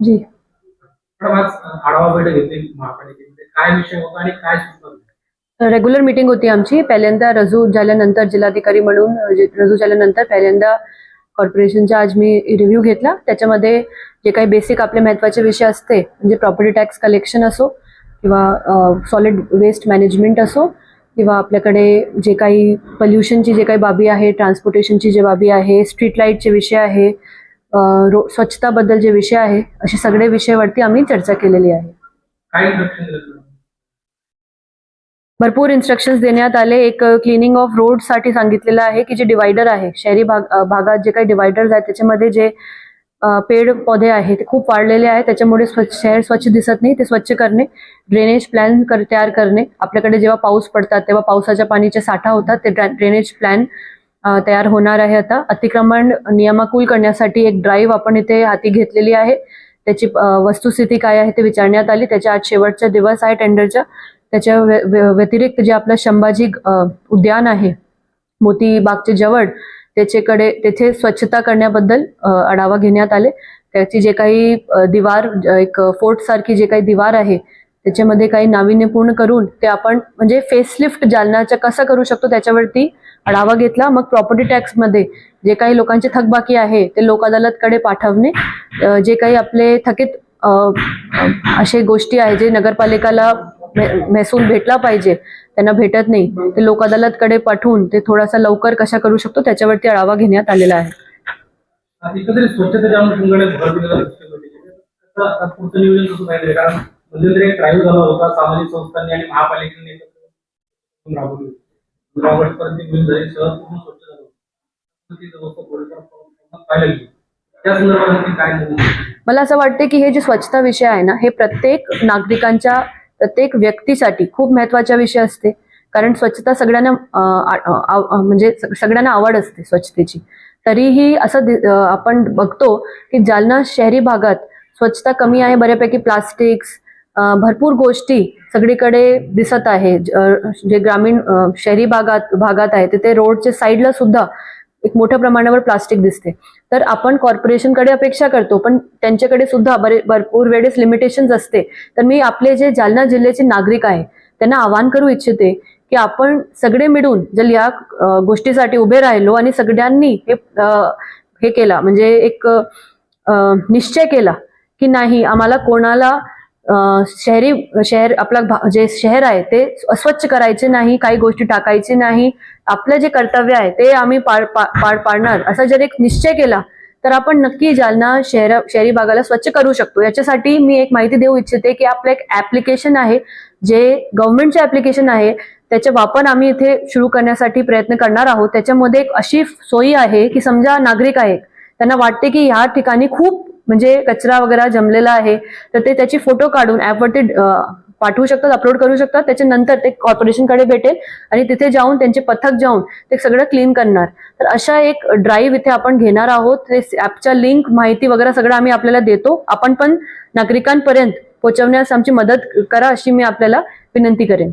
जी? Regular meeting होती आमची. पहिल्यांदा रजू झाल्यानंतर जिल्हाधिकारी म्हणून रजू झाल्यानंतर पहिल्यांदा कॉर्पोरेशनचा आज मी रिव्ह्यू घेतला. त्याच्यामध्ये जे काही बेसिक आपले महत्त्वाचे विषय असते म्हणजे प्रॉपर्टी टॅक्स कलेक्शन असो किंवा सॉलिड वेस्ट मॅनेजमेंट असो किंवा आपल्याकडे जे काही पोल्युशनची जे काही बाबी आहे ट्रान्सपोर्टेशनची जे बाबी आहे स्ट्रीट लाईटचे विषय आहे रो स्वच्छताबद्दल जे विषय आहे असे सगळे विषयावरती आम्ही चर्चा केलेली आहे? भरपूर इन्स्ट्रक्शन्स देण्यात आले. एक क्लिनिंग ऑफ रोडसाठी सांगितलेलं आहे की जे डिवायडर आहे शहरी भाग भागात जे काही डिवायडर्स आहेत त्याच्यामध्ये जे पेड पौधे आहेत ते खूप वाढलेले आहेत. त्याच्यामुळे स्वच्छ शहर स्वच्छ दिसत नाही ते स्वच्छ करणे ड्रेनेज प्लॅन कर तयार करणे. आपल्याकडे जेव्हा पाऊस पडतात तेव्हा पावसाच्या पाणीचे साठा होतात ते ड्रेनेज प्लॅन तयार होणार आहे आता. अतिक्रमण नियमाकुल करण्यासाठी एक ड्राईव्ह आपण इथे हाती घेतलेली आहे. त्याची वस्तुस्थिती काय आहे ते विचारण्यात आली. त्याच्या आज शेवटचा दिवस आहे टेंडरचा. त्याच्या व्य- व्यतिरिक्त जे आपलं संभाजी उद्यान आहे मोती बागचे जवळ त्याच्याकडे तेथे स्वच्छता करण्याबद्दल आढावा घेण्यात आले. त्याची जे काही दिवार एक फोर्ट सारखी जे काही दिवार आहे त्याच्यामध्ये काही नाविन्यपूर्ण करून ते आपण म्हणजे फेसलिफ्ट जालनाच्या कसं करू शकतो त्याच्यावरती आढावा घेतला. मग प्रॉपर्टी टॅक्समध्ये जे काही लोकांची थकबाकी आहे ते लोक अदालतकडे पाठवणे. जे काही आपले थकीत असे गोष्टी आहे जे नगरपालिकाला महसूल भेटला पाहिजे त्यांना भेटत नाही ते लोक अदालतकडे पाठवून ते थोडासा लवकर कशा करू शकतो त्याच्यावरती आढावा घेण्यात आलेला आहे. आता मध्यंतरी एक ड्राईव्ह झाला होता सामाजिक संस्थांनी आणि महापालिकेने एकत्र राबवली होती. घेऊन शहर पूर्ण स्वच्छ झालं होतं. ती व्यवस्था थोडीफार पाहायला गेली त्या संदर्भात काय मला असं वाटते की हे जे स्वच्छता विषय आहे ना हे प्रत्येक नागरिकांच्या प्रत्येक व्यक्तीसाठी खूप महत्त्वाचा विषय असते कारण स्वच्छता सगळ्यांना म्हणजे सगळ्यांना आवड असते स्वच्छतेची तरीही असं आपण बघतो की जालना शहरी भागात स्वच्छता कमी आहे बऱ्यापैकी प्लास्टिक्स भरपूर गोष्टी सगळीकडे दिसत आहे. जे ग्रामीण शहरी भागात भागात आहे तिथे रोडच्या साईडला सुद्धा एक मोठ्या प्रमाणावर प्लास्टिक दिसते. तर आपण कॉर्पोरेशनकडे अपेक्षा करतो पण त्यांच्याकडे सुद्धा बरे भरपूर वेळेस लिमिटेशन्स असते. तर मी आपले जे जालना जिल्ह्याचे नागरिक आहे त्यांना आवाहन करू इच्छिते की आपण सगळे मिळून जर या गोष्टीसाठी उभे राहिलो आणि सगळ्यांनी हे हे केला म्हणजे एक निश्चय केला की नाही आम्हाला कोणाला शहरी शहर आपला भा- जे शहर आहे ते अस्वच्छ करायचे नाही काही गोष्टी टाकायचे नाही. आपलं जे कर्तव्य आहे ते आम्ही पार पा- पार पाडणार. असा जर एक निश्चय केला तर आपण नक्की जालना शहर शहरी भागाला स्वच्छ करू शकतो. याच्यासाठी मी एक माहिती देऊ इच्छिते की आपलं एक ऍप्लिकेशन आहे जे गव्हर्नमेंटचे ऍप्लिकेशन आहे त्याचा वापर आम्ही इथे सुरू करण्यासाठी प्रयत्न करणार आहोत. त्याच्यामध्ये एक अशी सोयी आहे की समजा नागरिक आहेत त्यांना वाटते की ह्या ठिकाणी खूप म्हणजे कचरा वगैरे जमलेला आहे तर ते त्याची फोटो काढून ऍपवरती पाठवू शकतात अपलोड करू शकतात. त्याच्यानंतर ते कॉर्पोरेशनकडे भेटेल आणि तिथे जाऊन त्यांचे पथक जाऊन ते सगळं क्लीन करणार. तर अशा एक ड्राईव्ह इथे आपण घेणार आहोत. ते ऍपच्या लिंक माहिती वगैरे सगळं आम्ही आपल्याला देतो. आपण पण नागरिकांपर्यंत पोहोचवण्यास आमची मदत करा अशी मी आपल्याला विनंती करेन.